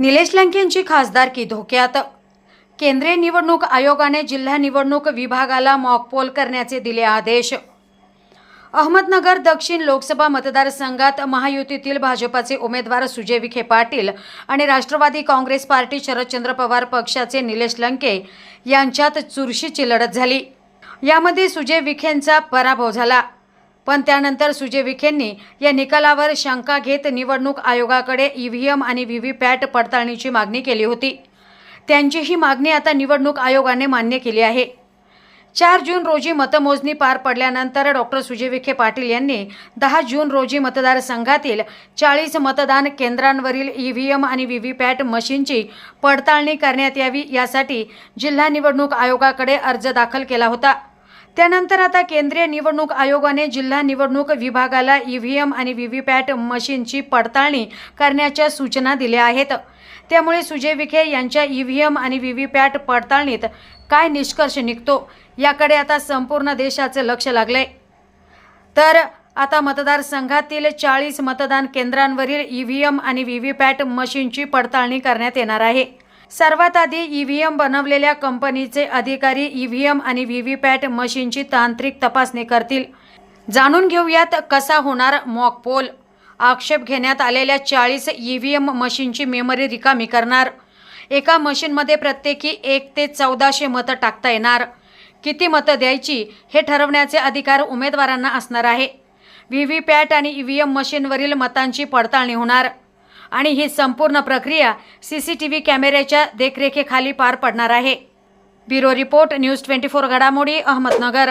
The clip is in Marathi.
निलेश लंकेंची खासदारकी धोक्यात. केंद्रीय निवडणूक आयोगाने जिल्हा निवडणूक विभागाला मॉकपोल करण्याचे दिले आदेश. अहमदनगर दक्षिण लोकसभा मतदारसंघात महायुतीतील भाजपाचे उमेदवार सुजय विखे पाटील आणि राष्ट्रवादी काँग्रेस पार्टी शरदचंद्र पवार पक्षाचे निलेश लंके यांच्यात चुरशीची लढत झाली. यामध्ये सुजय विखेंचा पराभव झाला. पण त्यानंतर सुजय विखेंनी या निकालावर शंका घेत निवडणूक आयोगाकडे ईव्हीएम आणि व्हीव्हीपॅट पडताळणीची मागणी केली होती. त्यांची ही मागणी आता निवडणूक आयोगाने मान्य केली आहे. चार जून रोजी मतमोजणी पार पडल्यानंतर डॉक्टर सुजय विखे पाटील यांनी दहा जून रोजी मतदारसंघातील चाळीस मतदान केंद्रांवरील ई व्ही एम आणि व्ही व्ही पॅट मशीनची पडताळणी करण्यात यावी यासाठी जिल्हा निवडणूक आयोगाकडे अर्ज दाखल केला होता. त्यानंतर आता केंद्रीय निवडणूक आयोगाने जिल्हा निवडणूक विभागाला ई व्ही आणि व्हीव्हीपॅट पॅट मशीनची पडताळणी करण्याच्या सूचना दिल्या आहेत. त्यामुळे सुजय विखे यांच्या ई व्ही आणि व्हीव्हीपॅट व्ही पॅट पडताळणीत काय निष्कर्ष निघतो याकडे आता संपूर्ण देशाचं लक्ष लागलंय. तर आता मतदारसंघातील चाळीस मतदान केंद्रांवरील ई व्ही एम आणि व्ही व्ही पॅट मशीनची पडताळणी करण्यात येणार आहे. सर्वात आधी ई व्ही बनवलेल्या कंपनीचे अधिकारी ई व्ही आणि व्ही व्ही पॅट मशीनची तांत्रिक तपासणी करतील. जाणून घेऊयात कसा होणार मॉक पोल. आक्षेप घेण्यात आलेल्या चाळीस ई व्ही एम मशीनची मेमरी रिकामी करणार. एका मशीनमध्ये प्रत्येकी एक ते चौदाशे मतं टाकता येणार. किती मतं द्यायची हे ठरवण्याचे अधिकार उमेदवारांना असणार आहे. व्ही व्ही पॅट आणि ई व्ही एम मशीनवरील मतांची पडताळणी होणार. आणि ही संपूर्ण प्रक्रिया सी सी टी व्ही कॅमेऱ्याच्या देखरेखीखाली पार पडणार आहे. Bureau report news twenty four घडामोडी अहमदनगर.